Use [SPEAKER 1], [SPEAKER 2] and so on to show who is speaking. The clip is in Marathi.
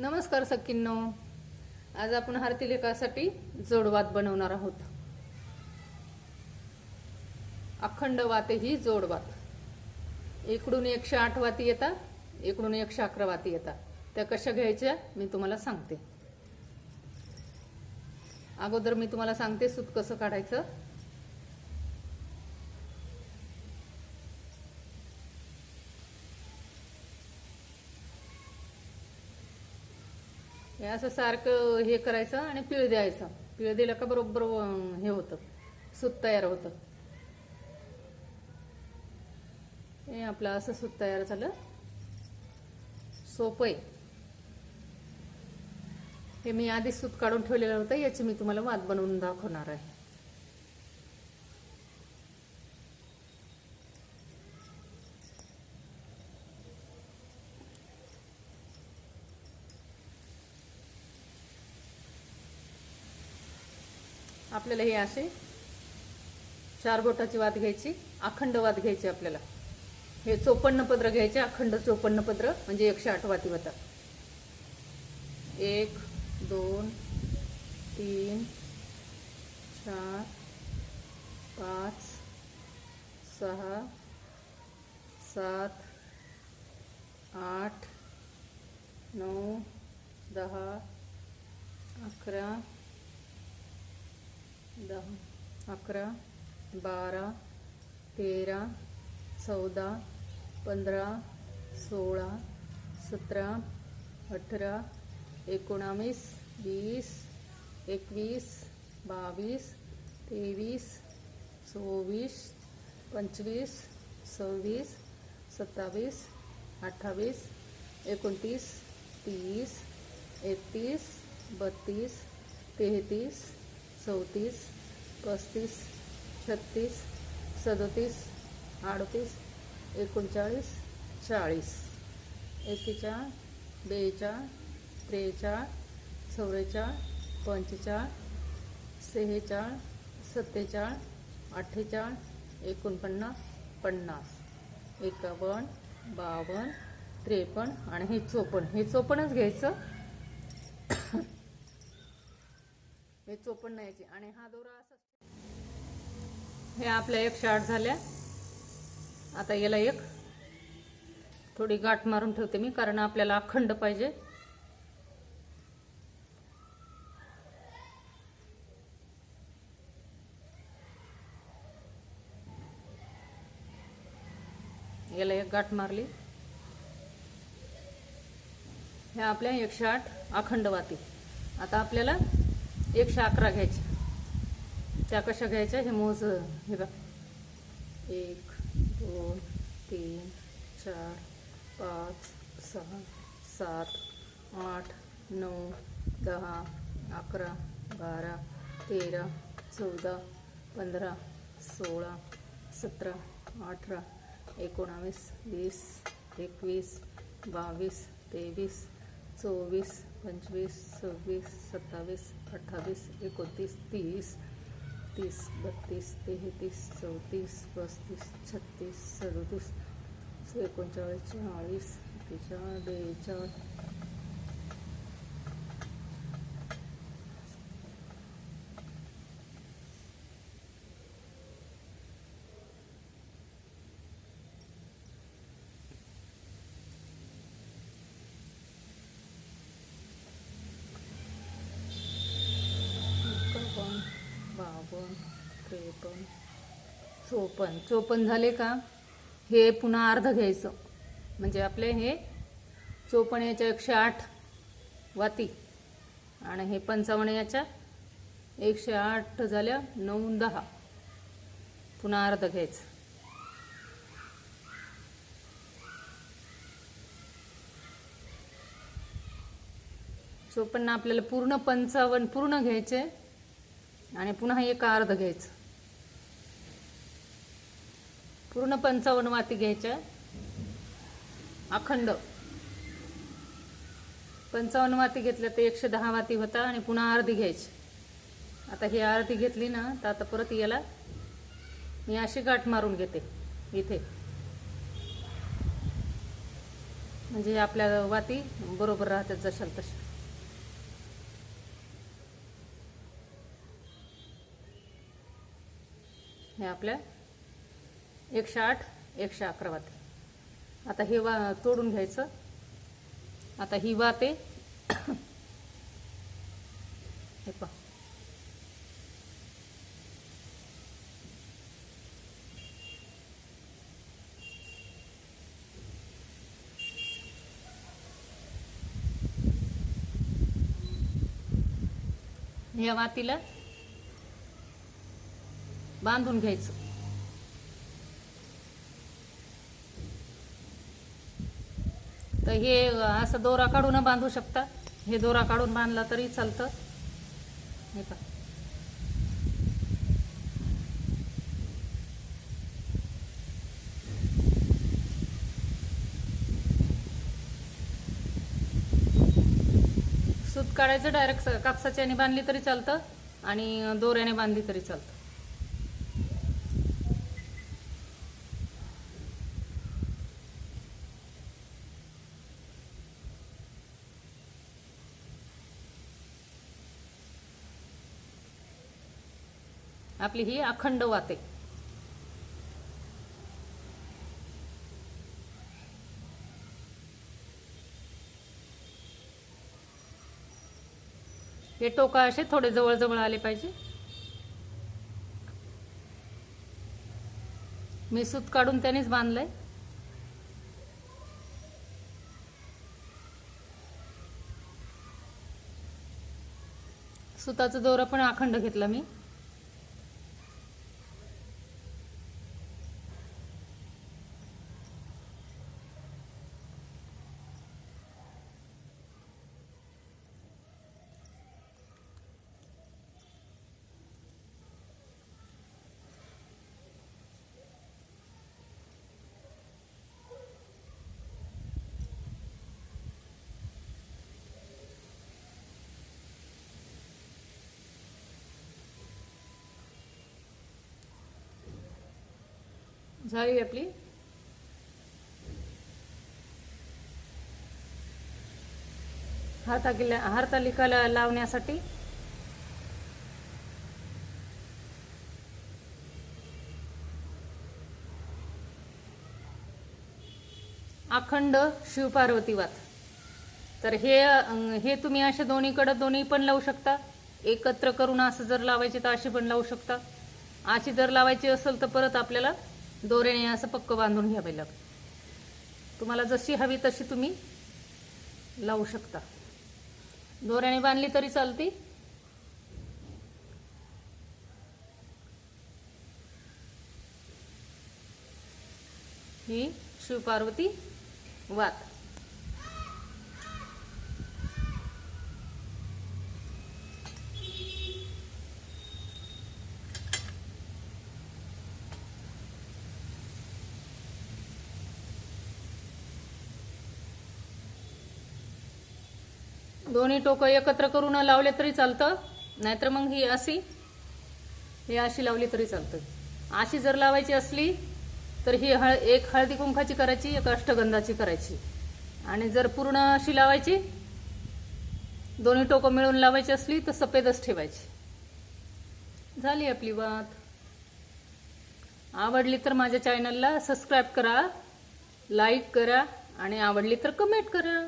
[SPEAKER 1] नमस्कार सखींनो. आज आपण हरतिलेखासाठी जोडवात बनवणार आहोत. अखंड वाते ही जोडवात. इकडून एकशे आठ वाती येतात इकडून एकशे अकरा वाती येतात. त्या कशा घ्यायच्या मी तुम्हाला सांगते. अगोदर मी तुम्हाला सांगते सूत कसं काढायचं. हे असं सारखं हे करायचं आणि पिळ द्यायचं. पिळ दिलं का बरोबर हे होतं. सूत तयार होतं. हे आपलं असं सूत तयार झालं. सोपं आहे. हे मी आधी सूत काढून ठेवलेलं होतं याची मी तुम्हाला वाद बनवून दाखवणार आहे. आपल्याला हे असे चार बोटाची वात घ्यायची अखंड वात घ्यायची आपल्याला. हे चोपन्न पत्र घ्यायचे अखंड चोपन्न पत्र म्हणजे एकशे आठ वाती होतात एक दोन तीन चार पाच सहा सात आठ नऊ दहा अकरा दहा. अकरा बारा तेरा चौदा पंधरा सोळा सतरा अठरा एकोणावीस वीस एकवीस बावीस तेवीस चोवीस पंचवीस सव्वीस सत्तावीस अठ्ठावीस एकोणतीस तीस एकतीस बत्तीस तेहतीस चौतीस पस्तीस छत्तीस सदोतीस अडतीस एकोणचाळीस चाळीस. एकेचाळ बेचाळ त्रेचाळ चौवेचाळ पंचेचाळ सेहेचाळ सत्तेचाळ अठ्ठेचाळ एकोणपन्नास पन्नास. एकावन्न बावन्न त्रेपन्न आणि हे चोपन्न. हे चोपन्नच घ्यायचं. हे चोपन्न यायचे. आणि हा दोरा असा हे आपल्या एकशे आठ झाल्या. आता याला एक. थोडी गाठ मारून ठेवते मी कारण आपल्याला अखंड पाहिजे. याला एक गाठ मारली. ह्या आपल्या एकशे आठ अखंड वाती आता आपल्याला एकशे अकरा घ्यायच्या त्या कशा घ्यायच्या? हे मोज हे बघ. एक दोन तीन चार पाच सहा सात आठ नऊ दहा अकरा बारा तेरा चौदा पंधरा सोळा सतरा अठरा एकोणावीस वीस एकवीस बावीस तेवीस चोवीस पंचवीस सव्वीस सत्तावीस अठ्ठावीस एकोणतीस तीस तीस बत्तीस तेहतीस चौतीस पस्तीस छत्तीस सदतीस एकोणचाळीस चाळीस बेचाळीस एकावन्न बावन्न त्रेपन्न चोपन्न चोपन्न झाले का? हे पुन्हा अर्ध घ्यायचं. म्हणजे आपले हे चोपन्न याच्या एकशे आठ वाती. आणि हे पंचावन्न याच्या एकशे आठ झाल्या नऊ दहा. पुन्हा अर्ध घ्यायचं. चोपन्न आपल्याला पूर्ण पंचावन्न पूर्ण घ्यायचे. आणि पुन्हा एक अर्ध घ्यायचं. पूर्ण पंचावन्न वाती घ्यायच्या. अखंड. पंचावन्न वाती घेतल्या तर एकशे दहा वाती होता आणि पुन्हा अर्धी घ्यायची. आता ही अर्धी घेतली ना तर आता परत याला मी अशी गाठ मारून घेते इथे. म्हणजे आपल्या वाती बरोबर राहतात जशाल तशा. हे आपल्या एकशे आठ एकशे अकरा वाते आता हे वा तोडून घ्यायचं. आता ही वाते. हे पहा. या वातीला बांधून घ्यायचं. तर हे असं दोरा काढून बांधू शकता. हे दोरा काढून बांधला तरी चालतं. हे पहा. सूत काढायचं डायरेक्ट कापसाच्याने बांधली तरी चालतं आणि दोऱ्याने बांधली तरी चालतं. आपली ही अखंड वाते. हे टोका असे थोडे जवळ जवळ आले पाहिजे. मी सूत काढून त्यानेच बांधलंय. सुताचा दोरा पण अखंड घेतला मी. झाली आपली. हरतालिका हारतालिकाला लावण्यासाठी. अखंड शिवपार्वती वात तर हे हे तुम्ही असे दोन्हीकडं दोन्ही पण लावू शकता. एकत्र करून असं जर लावायचे तर अशी पण लावू शकता. अशी जर लावायची असेल तर परत आपल्याला दोऱ्याने असं पक्क बांधून घ्यावे लागतं तुम्हाला जशी हवी तशी तुम्ही लावू शकता. दोऱ्याने बांधली तरी चालती. ही शिवपार्वती वात. दोन्ही टोकं एकत्र करून लावले तरी चालतं. नाहीतर मग ही अशी ही अशी लावली तरी चालतं. अशी जर लावायची असली तर ही हळ एक हळदी कुंखाची करायची एक अष्टगंधाची करायची. आणि जर पूर्ण अशी लावायची दोन्ही टोकं मिळून लावायची असली तर सफेदच ठेवायची. झाली आपली बात आवडली तर माझ्या चॅनलला सबस्क्राईब करा लाईक करा आणि आवडली तर कमेंट करा.